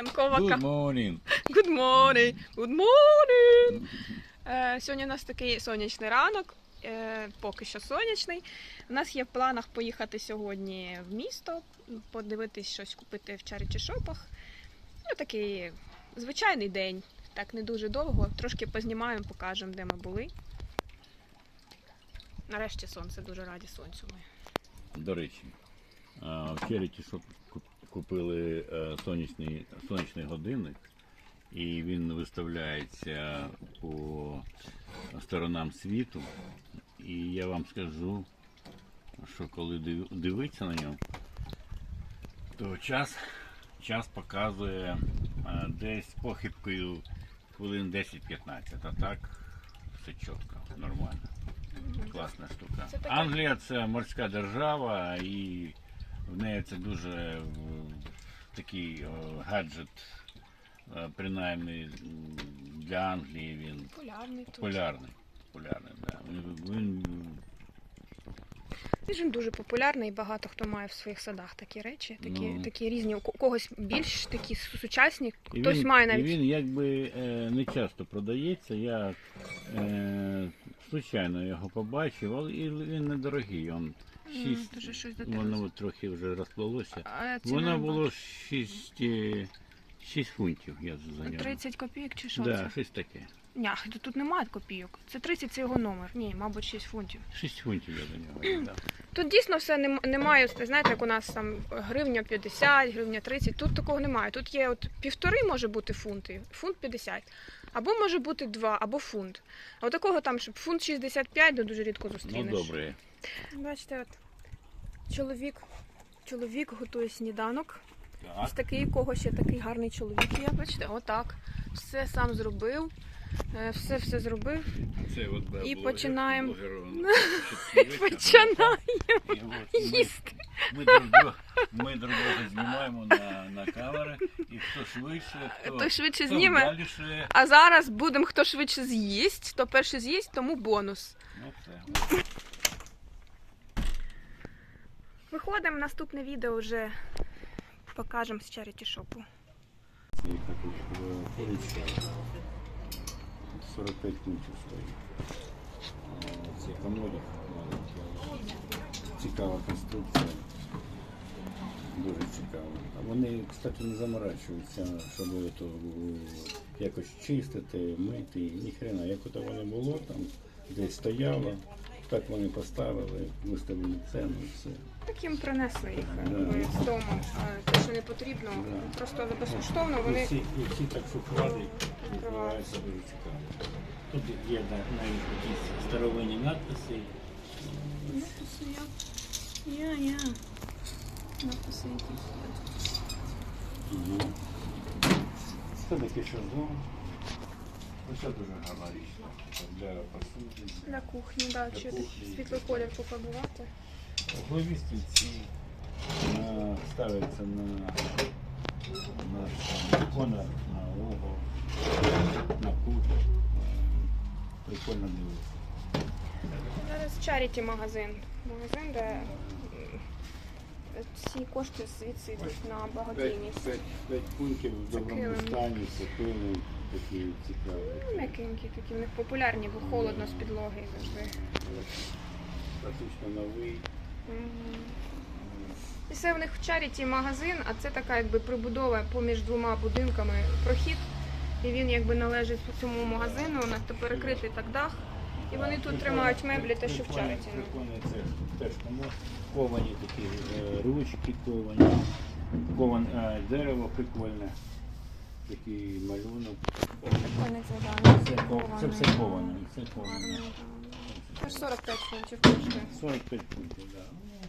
Ранкова Good morning. Good morning. Good morning. Е, сьогодні у нас такий сонячний ранок, е, поки що сонячний. У нас є в планах поїхати сьогодні в місто, подивитись щось купити в чаріті шопах. Ну, такий звичайний день. Так не дуже довго. Трошки познімаємо, покажемо, де ми були. Нарешті сонце, дуже раді сонцю ми. До речі, в Charity Shop куп- купили е, сонячний, сонячний годинник, і він виставляється по сторонам світу. І я вам скажу, що коли див- дивитися на нього, то час, час показує е, десь похибкою хвилин 10-15, а так все чітко, нормально. Класна штука. Англія це морська держава, і в неї це дуже е, такий е, гаджет, е, принаймні для Англії він Популярний популярний. популярний да. Він, він Він дуже популярний, і багато хто має в своїх садах такі речі, такі, Ну. такі різні. У когось більш такі сучасні, хтось він, має і навіть. він якби не часто продається. Я е, случайно його побачив, але він недорогий. М, шість, дуже щось до воно от трохи вже розплилося. А ціна Воно було 6, 6 фунтів, я за нього. 30 копійок чи що да, це? щось таке. Ня, тут- тут немає копійок. Це 30 це його номер. Ні, мабуть, 6 фунтів. 6 фунтів я за нього віддав. Тут дійсно все нем- немає. ось, Знаєте, як у нас там гривня 50, гривня 30. Тут такого немає. Тут є от півтори може бути фунти, фунт 50. Або може бути 2, або фунт. А от такого там, щоб фунт 65, ну дуже рідко Ну зустрінеш. добре. Бачите, от чоловік, чоловік готує сніданок. Ось такий, кого ще такий гарний чоловік є. Бачите, отак. Все сам зробив. е, Все все зробив. Це от І блогер- починаємо. блогер, Починає і от їсти. Ми друг друга, ми друг друга знімаємо на, на камери, і хто швидше, хто, Хто швидше хто зніме. вдаліше. А зараз будемо хто швидше з'їсть, то перший з'їсть, тому бонус. Ну, все. Виходимо, наступне відео вже покажемо з чаріті шопу. Цей катушка 45 пунктів стоїть. Це комодик маленький. Цікава конструкція. Дуже цікава. Вони, кстати, не заморачуються, щоб то якось чистити, мити. Ніхрена, як ото воно було там, десь стояло, так вони поставили, виставили ціну і все. Таким принесли їх Да. якби, з дому. А те, що не потрібно, просто безкоштовно І вони всі, і всі так шухляди відкриваються дуже цікаво. Тут є да, навіть якісь старовинні надписи. Написи я. Я, я. Написи якісь. Це таке шазон. Оце дуже гарна річ. Для посуди. Для кухні, да, чи кухні. світлий колір пофарбувати. Углові стільці на, ставляться на, на, на конор, на кут. Е, Прикольно дивитися. Зараз чаріті магазин. Магазин, де всі кошти звідси йдуть на благодійність. П'ять, п'ять пунктів в доброму стані, сухими, такі цікаві. М'якенькі такі, в них популярні, бо холодно з підлоги завжди. Практично новий. І це в них в чаріті магазин, а це така якби прибудова поміж двома будинками прохід. І він якби належить цьому магазину, у нас то перекритий так дах. І вони тут тримають меблі, те, що в чаріті. Прикольний теж комод. Ковані такі е, ручки ковані. Кован, е, дерево прикольне. Такий малюнок. Прикольний це, Це, ков- це все коване. Це коване. Аж 45 фунтів коштує. 45 пунктів, так. Да. Ну,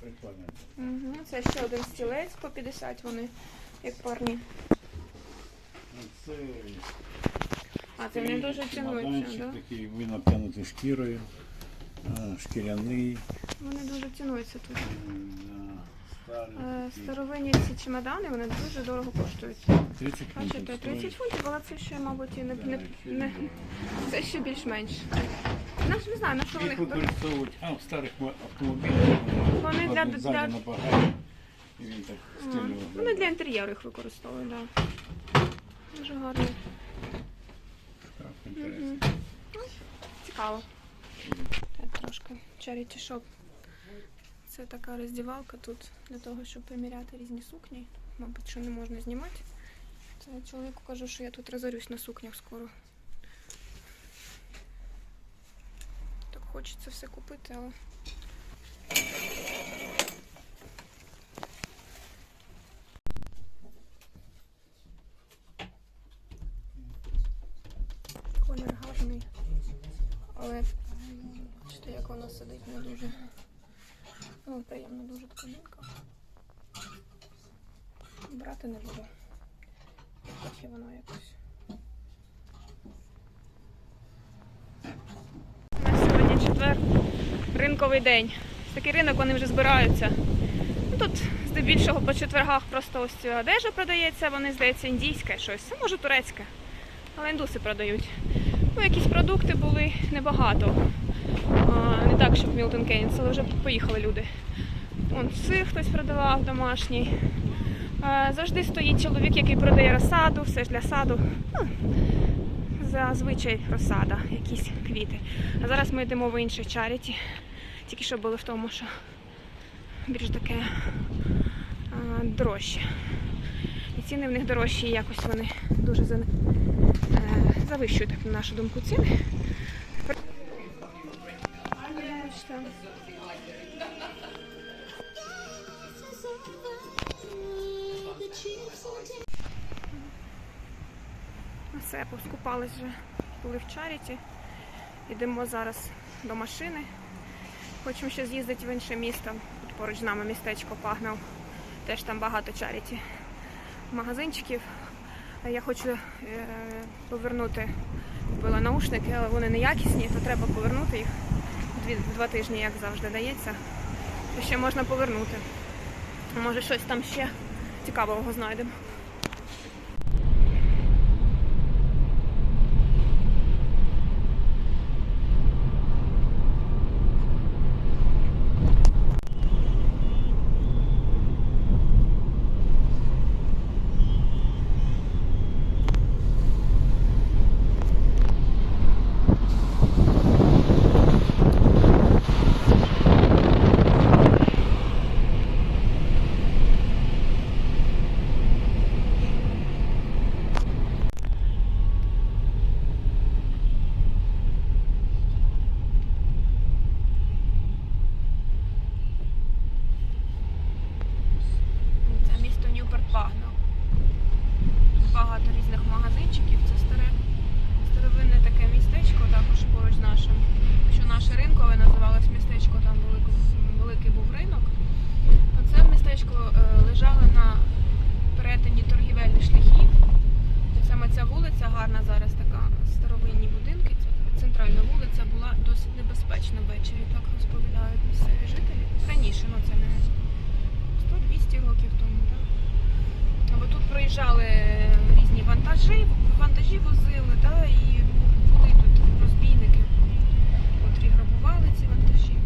Прикольно. Угу. Це ще один стілець по 50 вони, як парні. Ну, Це А це не дуже цінується, чемоданчик да? такий, він обтянутий шкірою, шкіряний. Вони дуже цінуються тут. м, Е. Старовинні ці чемодани, вони дуже дорого коштують. 30 Бачите, пунктів 30 стоїть. фунтів, але це ще, мабуть, і не, не, не, це ще більш-менш. Ну, ж не знаю, на що Їх вони використовують а, в старих мо- автомобілях. Вони для- для- на багажник І він так стильно Вони виглядає. для інтер'єру їх використовують, так. Дуже гарно. Так, інтересно. Мгм. Ну, Цікаво. Так, трошки charity shop. Це така роздівалка тут для того, щоб приміряти різні сукні. Мабуть, що не можна знімати. Це я чоловіку кажу, що я тут розорюсь на сукнях скоро. Хочеться все купити, але. Колір гарний. Але бачите, як воно сидить не дуже. Ну, приємно дуже тканинка. Брати не буду. Трохи воно якось. У нас сьогодні четвер, ринковий день. Такий ринок вони вже збираються. Ну, Тут здебільшого по четвергах просто ось одежа продається, вони, здається, індійське щось, а може турецьке. Але індуси продають. Ну, якісь продукти були небагато. А, не так, щоб Мілтон Кейнс, але вже поїхали люди. Вон сир хтось продавав домашній. Завжди стоїть чоловік, який продає розсаду, все ж для саду. Зазвичай розсада, якісь квіти. А зараз ми йдемо в інше чаріті. Тільки що були в тому, що більш таке а, дорожче. І ціни в них дорожчі, і якось вони дуже за- е, завищують, так, на нашу думку, ціни. Все, поскупались вже, були в чаріті. Йдемо зараз до машини. Хочемо ще з'їздити в інше місто. Тут поруч з нами містечко Пагнав. Теж там багато чаріті магазинчиків. Я хочу е, повернути купила наушники, але вони неякісні, то треба повернути їх. Дві, два тижні, як завжди, дається. То ще можна повернути. Може щось там ще цікавого знайдемо. Це місто Ньюпорт Пагнал. Багато різних магазинчиків. Це старе, старовинне таке містечко, також поруч з нашим. Що наше ринкове називалось містечко, там великий, великий був ринок. Оце містечко е, лежало на перетині торгівельних шляхів. І саме ця вулиця гарна зараз така старовинні будинки. Ця центральна вулиця досить ввечері, так розповідають місцеві жителі. Раніше, ну це не 100-200 років тому, так? Бо тут проїжджали різні вантажі, вантажі возили, та, і були тут розбійники, котрі грабували ці вантажі.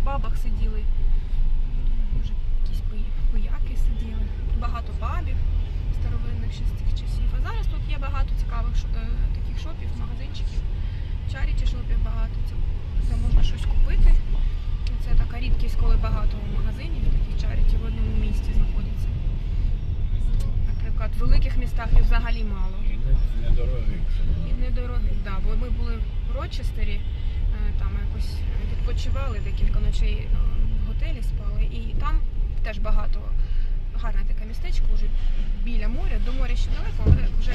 В пабах сиділи, може, якісь пи- пияки сиділи, багато пабів старовинних ще з цих часів. А зараз тут є багато цікавих е, таких шопів, магазинчиків, чаріті шопів багато, де можна щось купити. Це така рідкість, коли багато магазинів таких чаріті в одному місці знаходиться. Наприклад, в великих містах їх взагалі мало. І не- недорогий. І недорогих, да, бо ми були в Рочестері, е, там якось відпочивали декілька ночей е, в готелі спали, і там теж багато гарне таке містечко, вже біля моря, до моря ще далеко, але вже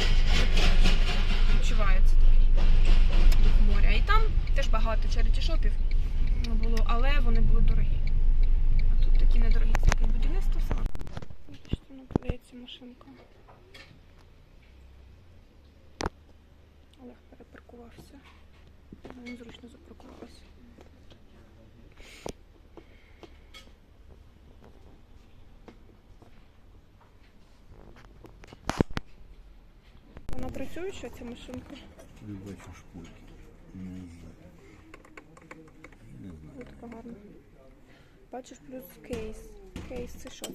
відчувається такий дух моря. І там теж багато череті шопів було, але вони були дорогі. А тут такі недорогі, це будівництво саме. Бачите, подається машинка. Олег перепаркувався. Він зручно запаркувався. Вона працююча, ця машинка? Ти бачиш пульт. Не знаю. Не знаю. Гарна. Бачиш, плюс кейс. Кейс, це що? Це,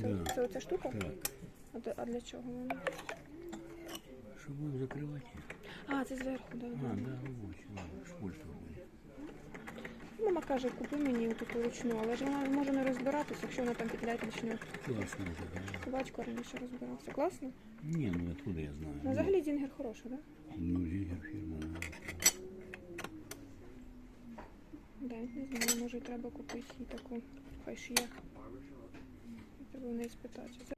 це, Да. це оця штука? Так, А, де- а для чого вона? щоб їх закривати. А, це зверху, да. А, да. да, робочі, шпульт робить. Мама каже, купи мені таку ручну, але ж вона може не розбиратися, якщо вона там петляє ручну. Класно да. Батько раніше розбирався. Класно? Ні, ну откуда я знаю. Ну, взагалі Зінгер хороша, так? Ну, Зігер фірма. да. Да? Да, не знаю, може треба купити їй таку. Хай ж є. Треба в неї спитати. Це-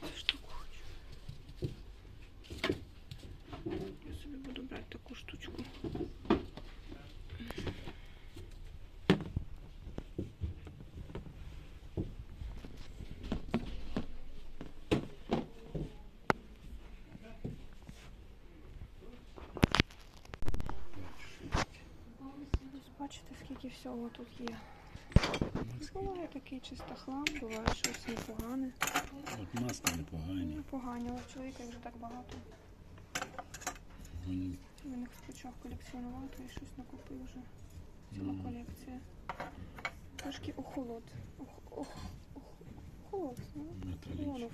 Цю штуку хочу. Я собі буду брати таку штучку. Ось Скільки всього тут є. Буває такий чисто хлам, буває щось непогане. От маски непогані. Непогані, але чоловіка їх вже так багато. Вони Він їх почав колекціонувати і щось накупив вже. Ціла Мгм. колекція. Трошки охолод. Ох, ох, ох, охолод. Ну,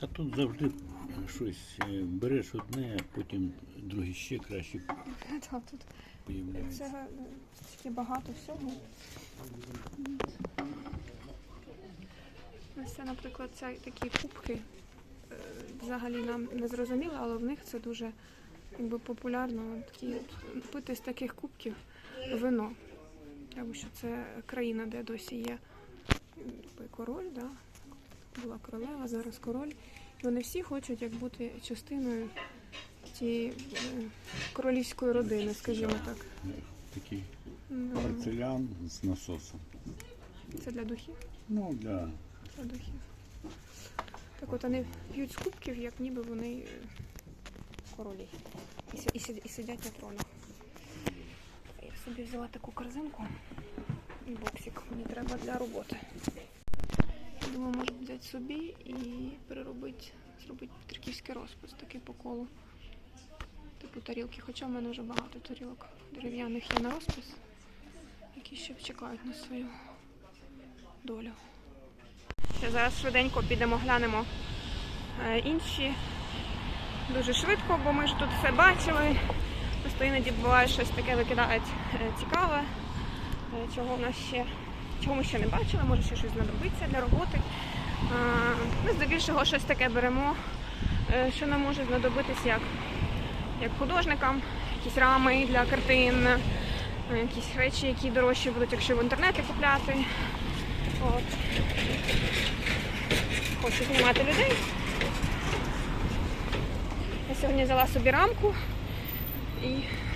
А тут завжди щось е, береш одне, а потім друге ще краще Та, тут це стільки багато всього. Ось це, наприклад, це такі кубки. е, Взагалі нам не зрозуміло, але в них це дуже якби, популярно. Такі, пити з таких кубків вино. Тому що це країна, де досі є якби, король, да? була королева, зараз король. І вони всі хочуть як бути частиною тієї е, королівської родини, скажімо так. Такий М, порцелян з насосом. Це для духів? Ну, для Для духів. Так от вони п'ють з кубків, як ніби вони е, королі. І, і, і сидять на тронах. Я собі взяла таку корзинку і боксик. Мені треба для роботи. Думаю, може взяти собі і переробити, зробити триківський розпис такий по колу. Типу тарілки. Хоча в мене вже багато тарілок дерев'яних є на розпис, які ще чекають на свою долю. Зараз швиденько підемо, глянемо е, інші. Дуже швидко, бо ми ж тут все бачили. Просто іноді буває щось таке викидають е, цікаве, е, чого в нас ще, чого ми ще не бачили, може ще щось знадобиться для роботи. Ми здебільшого щось таке беремо, що нам може знадобитись як, як художникам, якісь рами для картин, якісь речі, які дорожчі будуть, якщо в інтернеті купляти. От. Хочу знімати людей. Я сьогодні взяла собі рамку і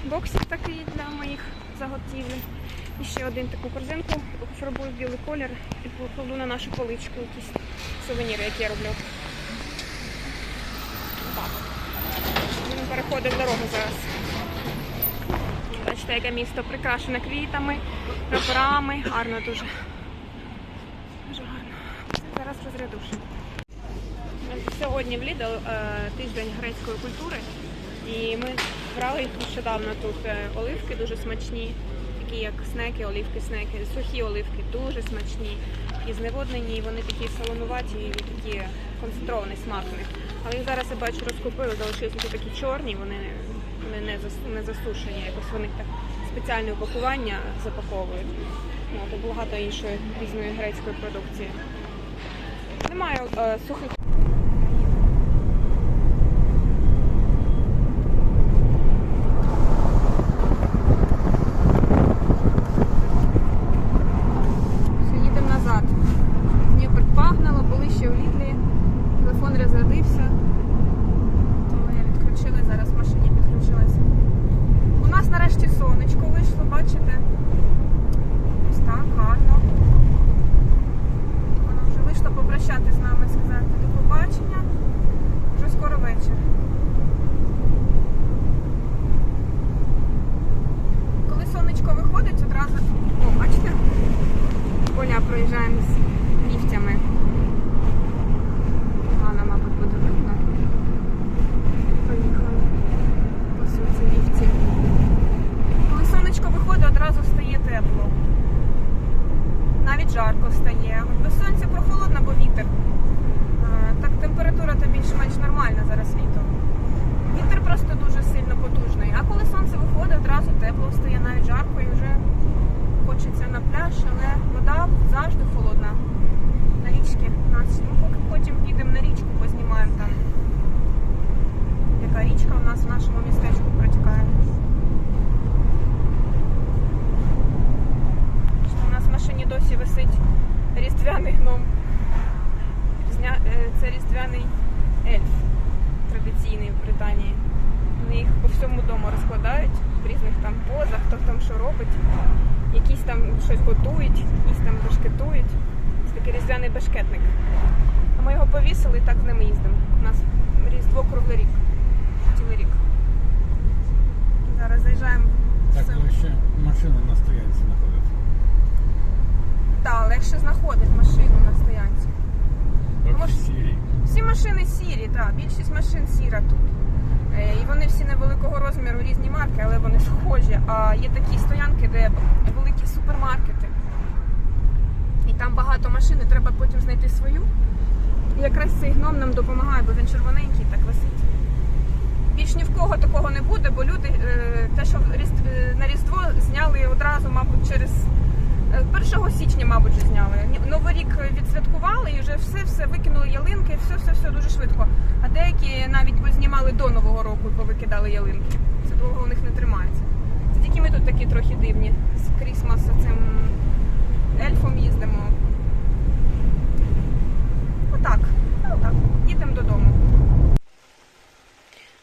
боксик такий для моїх заготівлі. І ще один таку корзинку фарбую в білий колір і покладу на нашу поличку якісь сувеніри, які я роблю. Так. Він переходить дорогу зараз. Бачите, яке місто прикрашене квітами, прапорами. Гарно дуже. Дуже гарно. Зараз розрядуш. Сьогодні в Lidl е, тиждень грецької культури. І ми брали нещодавно тут е, оливки дуже смачні, такі як снеки, оливки, снеки, сухі оливки, дуже смачні. І зневоднені, і вони такі солонуваті, і такі концентрований смак в них. Але їх зараз я бачу розкупили, залишилися такі чорні, вони, вони не, не засушені, якось вони так спеціальне упакування запаковують. Ну, то багато іншої різної грецької продукції. Немає е, сухих. Все, їдемо назад. Дніпр пагнало, були ще в Лідлі. Телефон розрядився. То я відключила, зараз в машині підключилася. навіть жарко стає. До сонця прохолодно, бо вітер. Е, Так температура то більш-менш нормальна зараз літом. Вітер просто дуже сильно потужний. А коли сонце виходить, одразу тепло стає, навіть жарко і вже хочеться на пляж, але вода завжди холодна. На річці. Нас, ну, поки потім підемо на річку, познімаємо там. Яка річка у нас в нашому містечку протікає. Що У нас в машині досі висить різдвяний гном. Е, Це різдвяний ельф традиційний в Британії. Вони їх по всьому дому розкладають в різних там позах, хто там що робить. Якісь там щось готують, якісь там бешкетують. Це такий різдвяний бешкетник. А ми його повісили і так з ними їздимо. У нас різдво круглий рік. Цілий рік. Зараз заїжджаємо. Так лише машина на стоянці знаходиться. Так, легше знаходить машину на стоянці. Може- в Всі машини сірі, так, більшість машин сіра тут. Е, І вони всі невеликого розміру, різні марки, але вони схожі. А є такі стоянки, де великі супермаркети. І там багато машин, і треба потім знайти свою. І якраз цей гном нам допомагає, бо він червоненький, так висить. Більш ні в кого такого не буде, бо люди е, те, що на Різдво зняли одразу, мабуть, через 1 січня, мабуть, вже зняли. Новий рік відсвяткували і вже все, все викинули ялинки, все, все, все дуже швидко. А деякі навіть познімали до Нового року, і повикидали ялинки. Це довго у них не тримається. Це тільки ми тут такі трохи дивні з Крісмас цим ельфом їздимо. Отак. Ну, Отак. Їдемо додому.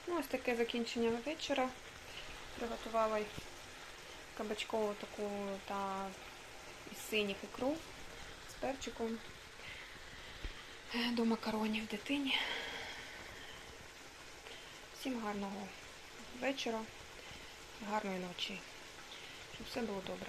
Ну, ось таке закінчення вечора. Приготувала кабачкову таку та синіх ікру з перчиком е, до макаронів дитині. Всім гарного вечора, гарної ночі. Щоб все було добре.